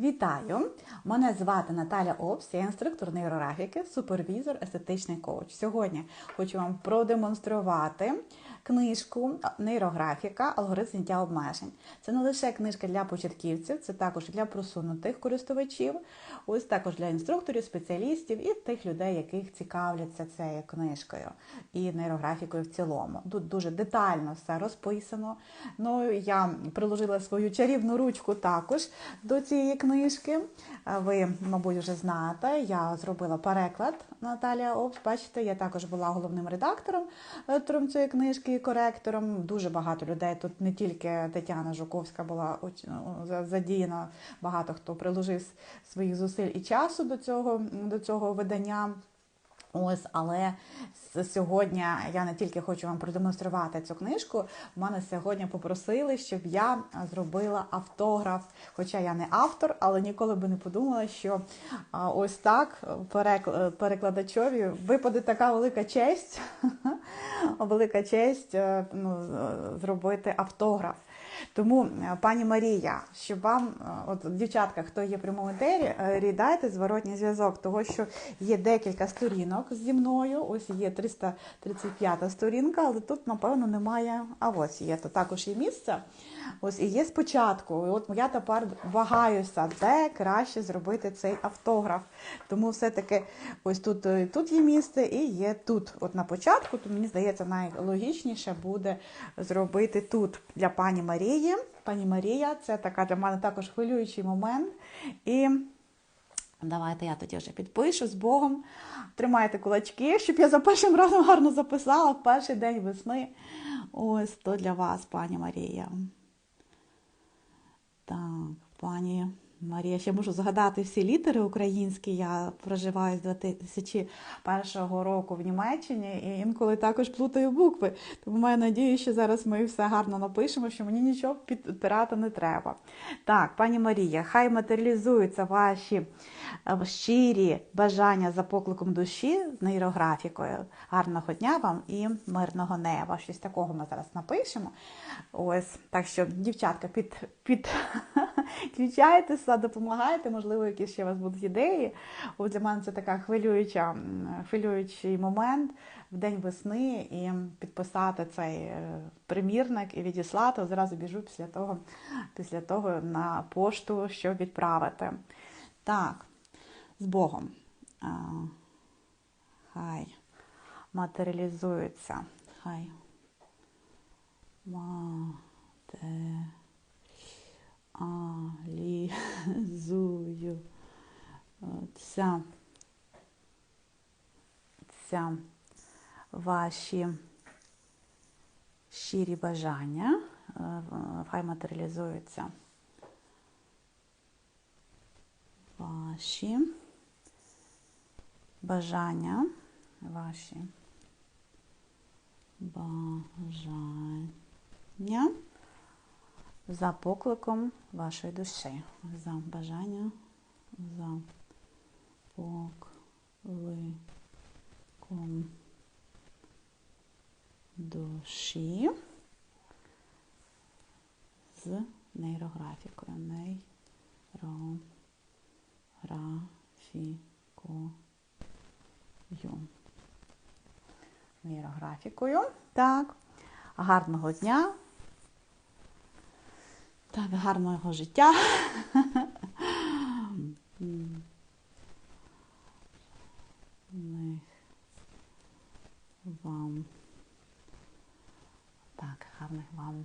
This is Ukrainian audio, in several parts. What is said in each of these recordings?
Вітаю! Мене звати Наталя Опс, я інструктор нейрографіки, супервізор, естетичний коуч. Сьогодні хочу вам продемонструвати книжку нейрографіка Алгоритм зняття обмежень. Це не лише книжка для початківців, це також для просунутих користувачів, ось також для інструкторів, спеціалістів і тих людей, яких цікавляться цією книжкою і нейрографікою в цілому. Тут дуже детально все розписано. Ну я приложила свою чарівну ручку також до цієї книжки. Ви, мабуть, вже знаєте, я зробила переклад Наталія Опс. Бачите, я також була головним редактором автором цієї книжки і коректором. Дуже багато людей. Тут не тільки Тетяна Жуковська була задіяна, багато хто приложив своїх зусиль і часу до цього, до цього видання. Ось, але сьогодні я не тільки хочу вам продемонструвати цю книжку. В мене сьогодні попросили, щоб я зробила автограф. Хоча я не автор, але ніколи би не подумала, що ось так перекладачові випаде така велика честь, велика честь е, ну, зробити автограф. Тому, е, пані Марія, щоб вам, е, от дівчатка, хто є в прямому етері, дайте зворотній зв'язок, того що є декілька сторінок зі мною. Ось є 335 сторінка, але тут, напевно, немає. А ось є, то також є місце. Ось і є спочатку. І От я тепер вагаюся, де краще зробити цей автограф. Тому все-таки ось тут е, тут є місце і є тут. От на початку, то мені здається, найлогічніше буде зробити тут для пані Марії. Пані Марія, це така для мене також хвилюючий момент. І давайте я тоді вже підпишу з Богом. Тримайте кулачки, щоб я за першим разом гарно записала в перший день весни. Ось то для вас, пані Марія. Так, пані Марія, ще можу згадати всі літери українські. Я проживаю з 2001 року в Німеччині і інколи також плутаю букви. Тому маю надію, що зараз ми все гарно напишемо, що мені нічого підпирати не треба. Так, пані Марія, хай матеріалізуються ваші е, щирі бажання за покликом душі з нейрографікою. Гарного дня вам і мирного неба. Щось такого ми зараз напишемо. Ось, так що, дівчатка, під, під... підключайтеся, допомагайте, можливо, якісь ще у вас будуть ідеї. От Для мене це така хвилююча, хвилюючий момент в день весни і підписати цей е, примірник і відіслати. Зразу біжу після того, після того на пошту, щоб відправити. Так, з Богом. Хай матеріалізується. Хай. Мате алізую. Ця, ця. Ваші щирі бажання, е, хай матеріалізуються. Ваші бажання, ваші бажання за покликом вашої душі, за бажання, за покликом душі з нейрографікою. Нейрографікою. Нейрографікою. Так. Гарного дня. Так, гарного життя. Вам. Так, гарних вам.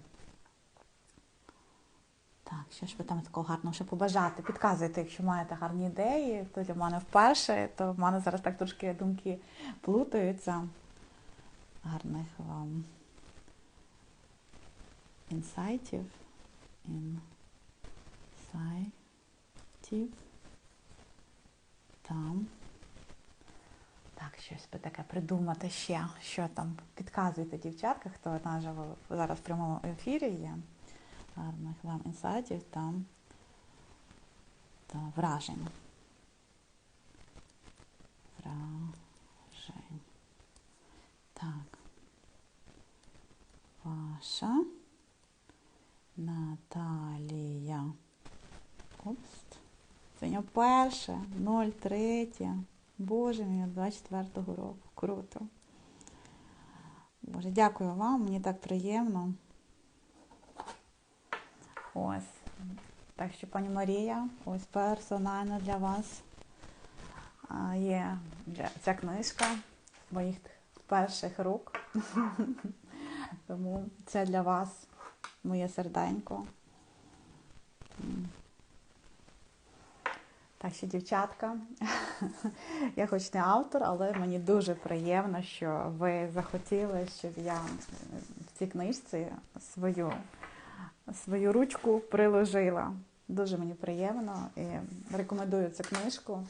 Так, що ж ви там такого гарного ще побажати? Підказуйте, якщо маєте гарні ідеї, то для мене вперше, то в мене зараз так трошки думки плутаються. Гарних вам інсайтів інсайтів. Там. Так, щось би таке придумати ще, що там підказуєте дівчатка, хто наживо зараз в прямому ефірі є. Гарних вам інсайтів там та. Вражень. Так. Ваша. Наталія. Опс. Сьогодні перше, 03. Боже мій, 24-го року. Круто. Боже, дякую вам, мені так приємно. Ось. Так що, пані Марія, ось персонально для вас є ця книжка моїх перших рук. Тому це для вас моє серденько. Так що, дівчатка, я хоч не автор, але мені дуже приємно, що ви захотіли, щоб я в цій книжці свою, свою ручку приложила. Дуже мені приємно і рекомендую цю книжку.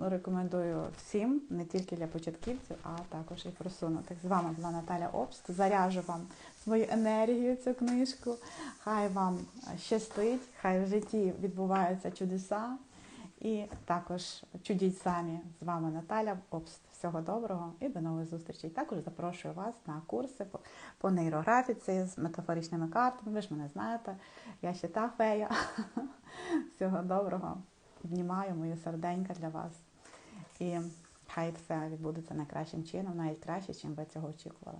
Рекомендую всім, не тільки для початківців, а також і просунутих. З вами була Наталя Обст. Заряжу вам свою енергію, цю книжку. Хай вам щастить, хай в житті відбуваються чудеса. І також чудіть самі. З вами Наталя Обст. Всього доброго і до нових зустрічей. Також запрошую вас на курси по, нейрографіці з метафоричними картами. Ви ж мене знаєте, я ще та фея. Всього доброго. Обнімаю мої серденька для вас. І хай все відбудеться найкращим чином, навіть краще, чим ви цього очікували.